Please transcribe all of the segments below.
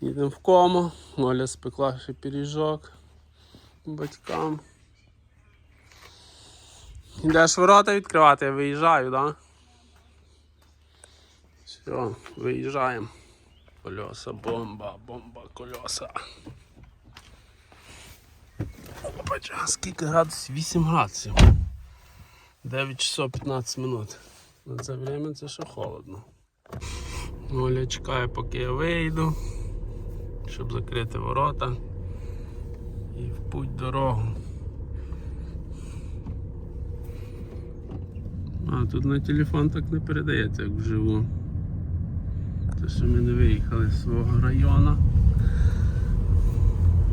Їдемо в кому. Оля спекла ще пиріжок батькам. Йдеш ворота відкривати, я виїжджаю, так? Да? Все, виїжджаємо. Кольоса, бомба, бомба, кольоса. Бача, скільки градусів? 8 градусів. 9 часов 15 минут. На це время це ще холодно. Оля чекає, поки я вийду, щоб закрити ворота і в путь дорогу. А тут на телефон так не передається, як вживу. Те, що ми не виїхали з свого району.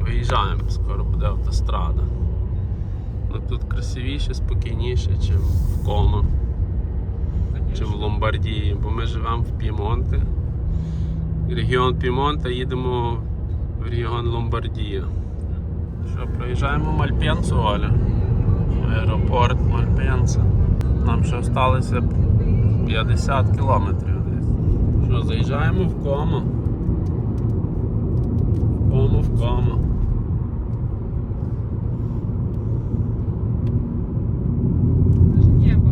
Виїжджаємо, скоро буде автострада. Ну, тут красивіше, спокійніше, ніж в Комо чи в Ломбардії, бо ми живемо в Пімонте. Регіон Пімонта їдемо в регіон Ломбардія. Що, проїжджаємо Мальпенцу, Оля. Аеропорт Мальпенца. Нам ще залишилося 50 кілометрів десь. Що, заїжджаємо в Комо. В Комо, в Комо. Даже небо.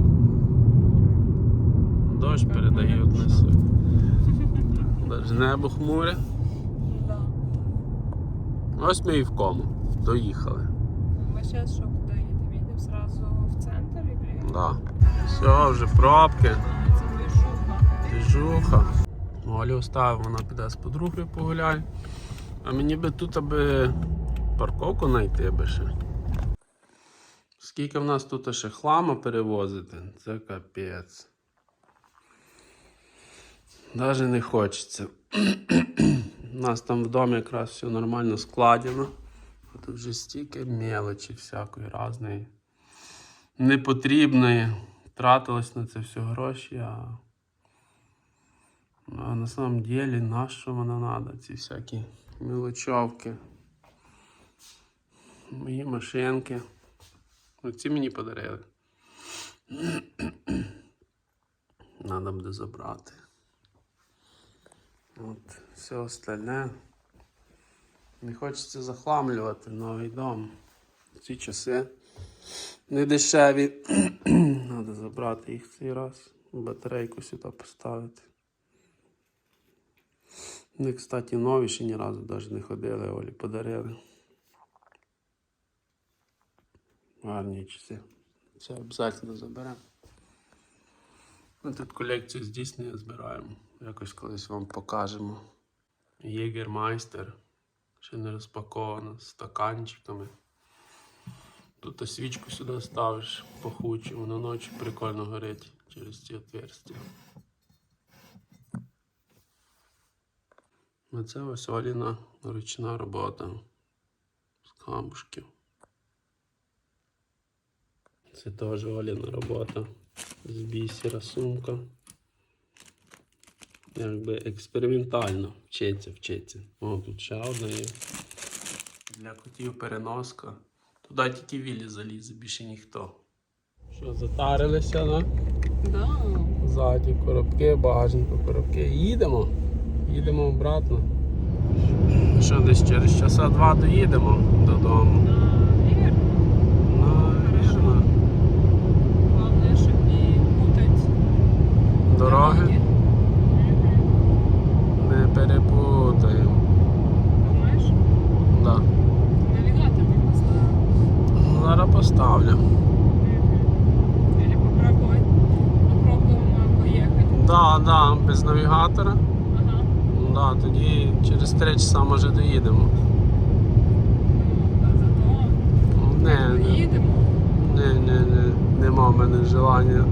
Дощ передають несе. Даже небо хмуре. Да. Ось ми і в кому. Доїхали. Мы сейчас что, куда едем? Едем сразу в центр или... Да. Все, вже пробки, Це движуха. движуха. Олю оставив, вона піде з подругою погуляє. А мені би тут аби парковку знайти би ще. Скільки в нас тут ще хлама перевозити, це капець. Даже не хочеться. У нас там вдома якраз все нормально складено. Тут вже стільки мелочі всякої різної. Непотрібної. Тратилось на це все гроші, а, а на самом деле на що воно треба, ці всякі мелочовки. Мої машинки. Оці мені подарили. Надо буде забрати. От, все остальне. Не хочеться захламлювати новий дом. Ці часи не дешеві. Треба забрати їх цей раз. Батарейку сюди поставити. Вони, кстати, нові ще ні разу навіть не ходили, Олі подарили. Гарні часи. Це обов'язково заберемо. Тут колекцію з Діснея збираємо. Якось колись вам покажемо. Єгермайстер. Ще не розпаковано з стаканчиками. Тут свічку сюди ставиш пахучу, воно ночі прикольно горить через ці отверстия. А це ось Оліна ручна робота з камушків. Це теж Оліна робота з бісера сумка. Якби експериментально вчиться, вчиться. О, тут ще одна є. Для котів переноска. Туди тільки Віллі залізе, більше ніхто. Що, затарилися, да? Да. Ззаді коробки, багажнику коробки. Їдемо. Їдемо обратно. Що десь через часа два доїдемо додому. Наверно. Дороги не перепутаємо. Думаешь? Да. Навигатор не поставил. Зараз поставлю. Или попробовать. Попробуем поехать. Да, да, без навігатора. Ага. Да, тоді через три часа може доїдемо. А зато Не, не, поїдемо. не, не, не, нема в мене желання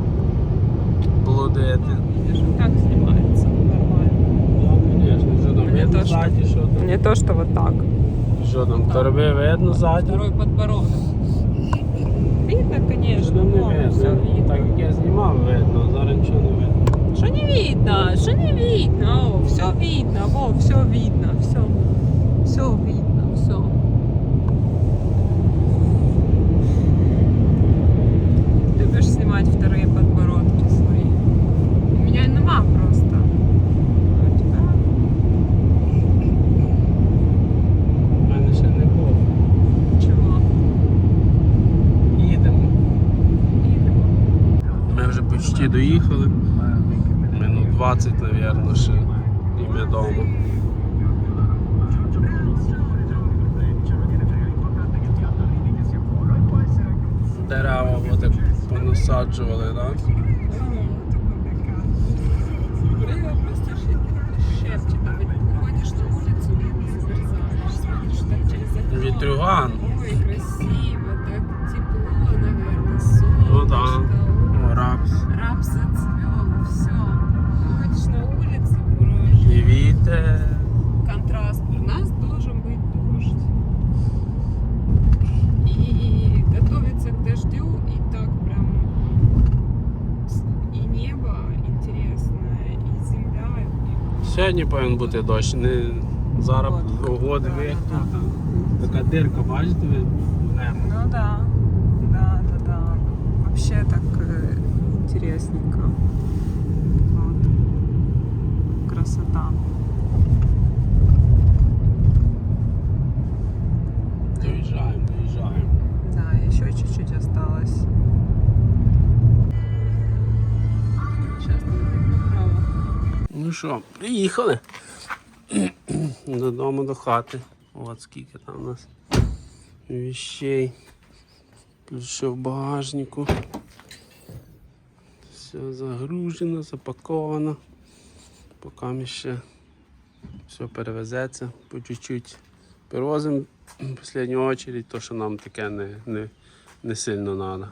блудити. Так снимается нормально. Да, звісно, що там Не то, що- ззаді, там. Не то, что вот так. Що там, торби видно ззаді? Второй подбородок. Видно, конечно, не но все видно. Так як я знімав, видно, зараз нічого не видно. Что не видно? Что не видно? Все видно, во, все видно, все. Любишь снимать вторые подбородки свои? У меня нема просто. А у тебя? Доїхали. Минут 20, мабуть, ще. І ми вдома. Дерева понасаджували, так? Брыга Сьогодні повинен бути дощ. Не зараз погоди. Така дирка, бачите ви? в небо. Ну да, да, да, да. Вообще так интересненько. Вот. Красота. Що, приїхали. Додому до хати. От скільки там у нас вещей. Плюс ще в багажнику. Все загружено, запаковано. Поки ми ще все перевезеться по чуть-чуть. Перевозимо в останню очередь, то що нам таке не, не, не сильно треба.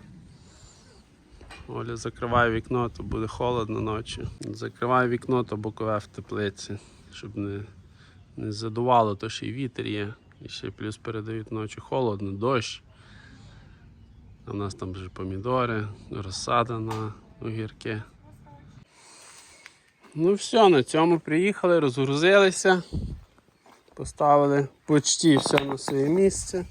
Оля закриває вікно, то буде холодно ночі. Закриває вікно, то бокове в теплиці, щоб не, не задувало, то ще й вітер є. І ще плюс передають ночі холодно, дощ. А в нас там вже помідори, розсада на огірки. Ну все, на цьому приїхали, розгрузилися, поставили почти все на своє місце.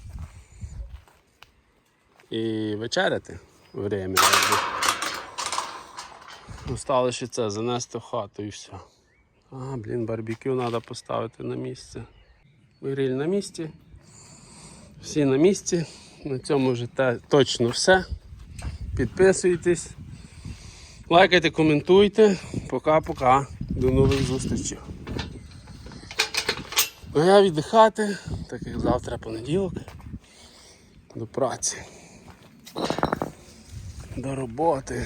І вечеряти время. Осталось ще це занести в хату і все. А, блін, барбекю треба поставити на місце. Гриль на місці. Всі на місці. На цьому вже те, точно все. Підписуйтесь. Лайкайте, коментуйте. Пока-пока. До нових зустрічей. Ну я віддихати, так як завтра понеділок. До праці. До роботи.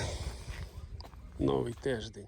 Новий тиждень.